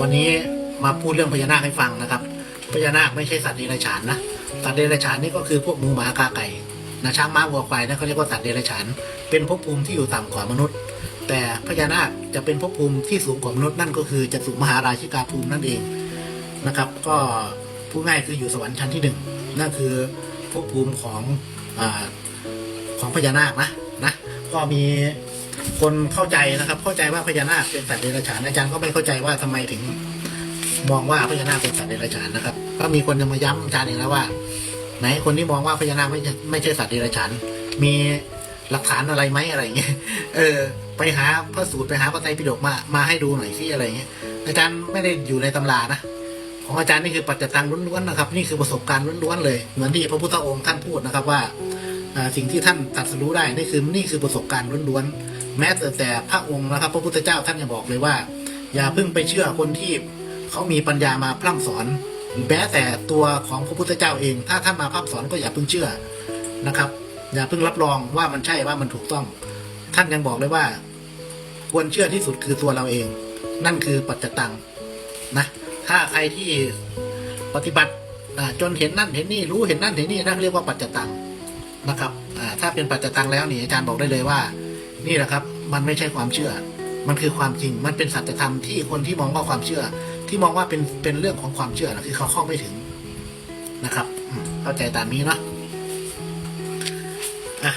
วันนี้มาพูดเรื่องพญานาคให้ฟังนะครับ พญานาคไม่ใช่สัตว์เดรัจฉานนะสัตว์เดรัจฉานนี่ก็คือพวกหมูหมากาไก่นะช้างม้าวัวควายนะเขาเรียกว่าสัตว์เดรัจฉาน เป็นภพภูมิที่อยู่ต่ำกว่ามนุษย์ แต่พญานาคจะเป็นภพภูมิที่สูงกว่ามนุษย์นั่นก็คือจตุมหาราชิกาภูมินั่นเองนะครับ ก็ผู้ง่ายคืออยู่สวรรค์ชั้นที่หนึ่งนั่นคือภพภูมิของอของพญานาคนะนะก็มี คนเข้าใจนะครับ เข้าใจว่าพญานาคเป็นสัตว์เดรัจฉานอาจารย์ก็ไม่เข้าใจว่าทำไมถึง มองว่าพญานาคเป็นสัตว์เดรัจฉานนะครับ ก็มีคนจะมาย้ำอาจารย์อีกแล้วว่าไหนคนที่มองว่าพญานาคไม่ใช่ไม่ใช่สัตว์เดรัจฉานมีหลักฐานอะไรไหมอะไรเงี้ยเออ ไปหาพระสูตรไปหาพระไตรปิฎกมามาให้ดูหน่อยสิอะไรเงี้ยอาจารย์ไม่ได้อยู่ในตำรานะของอาจารย์นี่คือปัจจตังล้วนๆนะครับ นี่คือประสบการณ์ล้วนๆเลยเหมือนที่พระพุทธองค์ท่านพูดนะครับว่าสิ่งที่ท่านตรัสรู้ได้นี่คือนี่คือประสบการณ์ล้วนๆ แม้แต่แต่พระองค์นะครับ พระพุทธเจ้าท่านยังบอกเลยว่า อย่าเพิ่งไปเชื่อคนที่เขามีปัญญามาพร่ำสอนแม้แต่ตัวของพระพุทธเจ้าเอง ถ้าท่านมาพร่ำสอนก็อย่าเพิ่งเชื่อนะครับ อย่าเพิ่งรับรองว่ามันใช่ว่ามันถูกต้อง ท่านยังบอกเลยว่า ควรเชื่อที่สุดคือตัวเราเอง นั่นคือปัจจตังนะถ้าใครที่ปฏิบัติจนเห็นนั่นเห็นนี่รู้เห็นนั่นเห็นนี่นั่นเรียกว่าปัจจตังนะครับถ้าเป็นปัจจตังแล้วนี่อาจารย์บอกได้เลยว่า นี่แหละครับ มันไม่ใช่ความเชื่อ มันคือความจริง มันเป็นสัจธรรมที่คนที่มองว่าความเชื่อ ที่มองว่าเป็นเป็นเรื่องของความเชื่อนะคือเขาเข้าไม่ถึงนะครับเข้าใจตามนี้เนาะอะ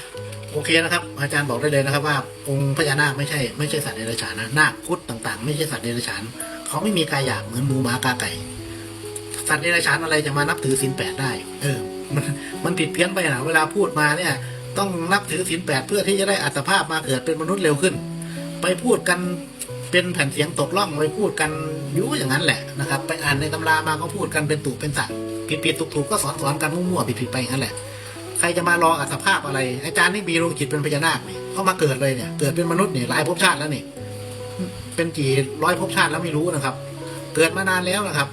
โอเคนะครับ อาจารย์บอกได้เลยนะครับ ว่าองค์พญานาคไม่ใช่ไม่ใช่สัตว์เดรัจฉานนะนาคพุทธต่าง ๆ ไม่ใช่สัตว์เดรัจฉานเขาไม่มีกายหยาบเหมือนหมูหมากาไก่สัตว์เดรัจฉานอะไรจะมานับถือศีลแปดได้ เออ มันมันผิดเพี้ยนไปนะเวลาพูดมาเนี่ย ต้องนับถือศีลแปดเพื่อที่จะได้อัตภาพมาเกิดเป็นมนุษย์เร็วขึ้น ไปพูดกันเป็นแผ่นเสียงตกล่องไปพูดกันยุ่อย่างนั้นแหละนะครับ ไปอ่านในตำรามาก็พูดกันเป็นตุเป็นสัตว์ผิดผิดถูกถูกๆก็สอนสอนกันมั่วๆผิดผิดๆไปอย่างนั้นแหละ ใครจะมารออัตภาพอะไร อาจารย์นี่มีดวงจิตเป็นพญานาคนี่เขามาเกิดเลยเนี่ย เกิดเป็นมนุษย์เนี่ยหลายภพชาติแล้วนี่เป็นกี่ร้อยภพชาติแล้วไม่รู้นะครับ เกิดมานานแล้วนะครับ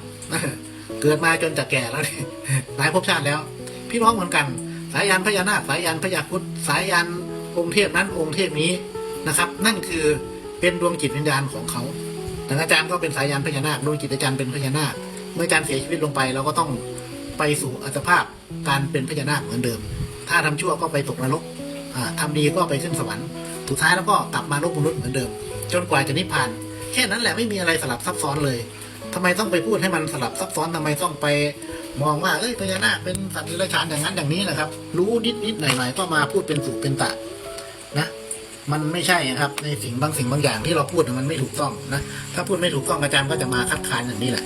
เกิดมาจนจะแก่แล้วนี่หลายภพชาติแล้ว พี่น้องเหมือนกัน สายยานพญานาคสายยานพญาคุดสายยานองค์เทพนั้นองค์เทพนี้นะครับ นั่นคือเป็นดวงจิตวิญญาณของเขาแต่อาจารย์ก็เป็นสายยานพญานาคดวงจิตอาจารย์เป็นพญานาค เมื่ออาจารย์เสียชีวิตลงไปเราก็ต้องไปสู่อัตภาพการเป็นพญานาคเหมือนเดิม ถ้าทำชั่วก็ไปตกนรกอ่าทำดีก็ไปขึ้นสวรรค์สุดท้ายแล้วก็กลับมาโลกมนุษย์เหมือนเดิม จนกว่าจะนิพพาน แค่นั้นแหละไม่มีอะไรสลับซับซ้อนเลยทำไมต้องไปพูดให้มันสลับซับซ้อนทำไมต้องไป มองว่าเอ้ยพญานาคเป็นสัตว์เดรัจฉานอย่างนั้นอย่างนี้นะครับ รู้นิดนิดหน่อยหน่อยก็มาพูดเป็นสุเป็นตะนะ มันไม่ใช่นะครับ ในสิ่งบางสิ่งบางอย่างที่เราพูดมันไม่ถูกต้องนะถ้าพูดไม่ถูกต้องอาจารย์ก็จะมาคัดค้านอย่างนี้แหละ